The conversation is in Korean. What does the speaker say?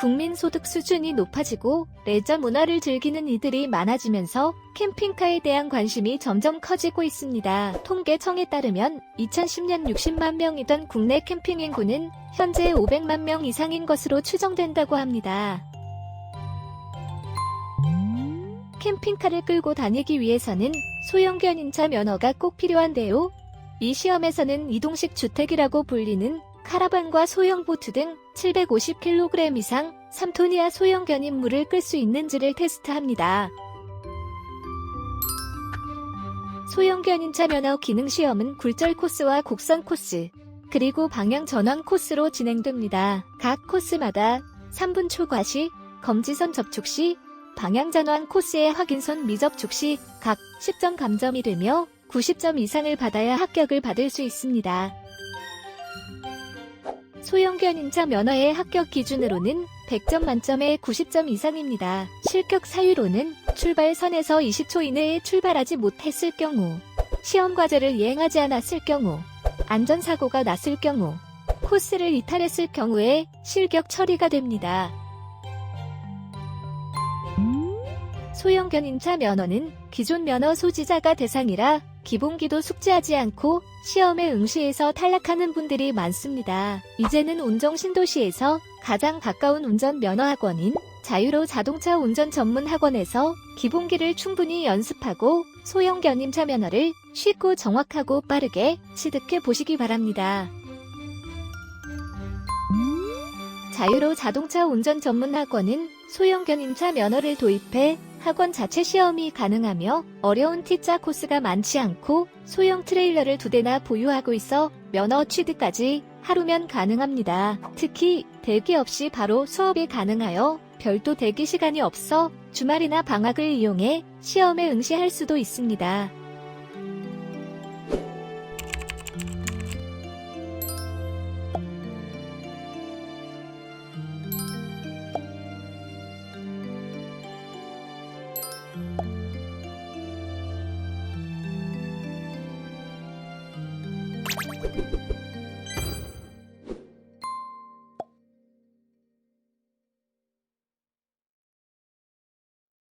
국민 소득 수준이 높아지고 레저 문화를 즐기는 이들이 많아지면서 캠핑카에 대한 관심이 점점 커지고 있습니다. 통계청에 따르면 2010년 60만 명이던 국내 캠핑 인구는 현재 500만 명 이상인 것으로 추정된다고 합니다. 캠핑카를 끌고 다니기 위해서는 소형 견인차 면허가 꼭 필요한데요. 이 시험에서는 이동식 주택이라고 불리는 카라반과 소형 보트 등 750kg 이상 3톤 이하 소형 견인물을 끌 수 있는지를 테스트합니다. 소형 견인차 면허 기능 시험은 굴절 코스와 곡선 코스, 그리고 방향 전환 코스로 진행됩니다. 각 코스마다 3분 초과 시, 검지선 접촉 시, 방향 전환 코스의 확인선 미접촉 시 각 10점 감점이 되며 90점 이상을 받아야 합격을 받을 수 있습니다. 소형 견 인차 면허의 합격 기준으로는 100점 만점에 90점 이상입니다. 실격 사유로는 출발선에서 20초 이내에 출발하지 못했을 경우, 시험 과제를 이행하지 않았을 경우, 안전사고가 났을 경우, 코스를 이탈했을 경우에 실격 처리가 됩니다. 소형 견인차 면허는 기존 면허 소지자가 대상이라 기본기도 숙지하지 않고 시험에 응시해서 탈락하는 분들이 많습니다. 이제는 운정 신도시에서 가장 가까운 운전 면허 학원인 자유로 자동차 운전 전문 학원에서 기본기를 충분히 연습하고 소형 견인차 면허를 쉽고 정확하고 빠르게 취득해 보시기 바랍니다. 자유로 자동차 운전 전문 학원은 소형 견인차 면허를 도입해 학원 자체 시험이 가능하며 어려운 T자 코스가 많지 않고 소형 트레일러를 두 대나 보유하고 있어 면허 취득까지 하루면 가능합니다. 특히 대기 없이 바로 수업이 가능하여 별도 대기 시간이 없어 주말이나 방학을 이용해 시험에 응시할 수도 있습니다. you